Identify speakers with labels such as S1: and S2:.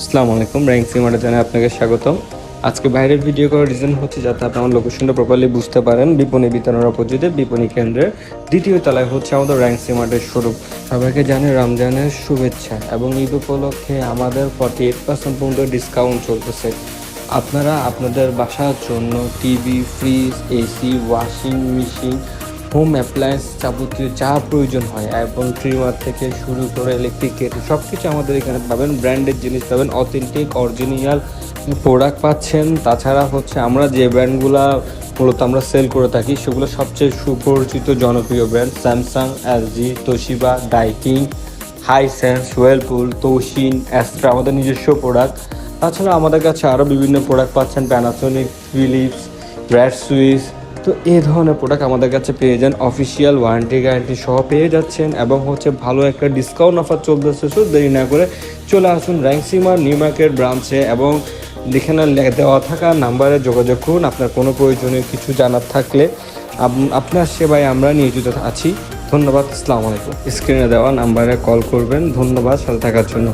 S1: আসসালামু আলাইকুম র্যাঙ্ক সিমারে জানাই আপনাকে স্বাগতম। আজকে বাইরের ভিডিও করার রিজন হচ্ছে যাতে আপনি আমার লোকেশনটা প্রপারলি বুঝতে পারেন, বিপণী বিতরণের অপোজিটে বিপণী কেন্দ্রের দ্বিতীয় তলায় হচ্ছে আমাদের র্যাঙ্ক সিমার্টের শোরুম সবাইকে জানে রমজানের শুভেচ্ছা এবং ঈদ উপলক্ষে আমাদের ফর্টি এইট পার্সেন্ট পর্যন্ত ডিসকাউন্ট চলতেছে। আপনারা আপনাদের বাসার জন্য TV fridge AC washing machine home appliance যাবতীয় যা প্রয়োজন হয় এবং ট্রিমার থেকে শুরু করে ইলেকট্রিক কেটল সব কিছু আমাদের এখানে পাবেন। ব্র্যান্ডেড জিনিস পাবেন অথেন্টিক অরিজিনাল প্রোডাক্ট পাচ্ছেন। তাছাড়া হচ্ছে আমরা যে ব্র্যান্ডগুলো মূলত আমরা সেল করে থাকি, সেগুলো সবচেয়ে সুপরিচিত জনপ্রিয় brand Samsung LG Toshiba Daikin Hisense Whirlpool তৌসিন অ্যাস্ট্রা আমাদের নিজস্ব প্রোডাক্ট তাছাড়া আমাদের কাছে আরও বিভিন্ন প্রোডাক্ট পাচ্ছেন প্যানাসোনিক ফিলিপস ব্র্যাড সুইস তো এই ধরনের প্রোডাক্ট আমাদের কাছে পেয়ে যান অফিসিয়াল ওয়ারেন্টি গ্যারান্টি সহ পেয়ে যাচ্ছেন এবং হচ্ছে ভালো একটা ডিসকাউন্ট অফার চলতেছে শুধু দেরি না করে চলে আসুন র্যাঙ্কসিমা নিউ মার্কেট ব্রাঞ্চে এবং এখানে লে- দেওয়া থাকা নাম্বারে যোগাযোগ করুন। আপনার কোনো প্রয়োজনীয় কিছু জানার থাকলে আপনার সেবায় আমরা নিয়োজিত আছি। ধন্যবাদ, আসসালামু আলাইকুম। স্ক্রিনে দেওয়া নাম্বারে কল করবেন। ধন্যবাদ, সাথে থাকার জন্য।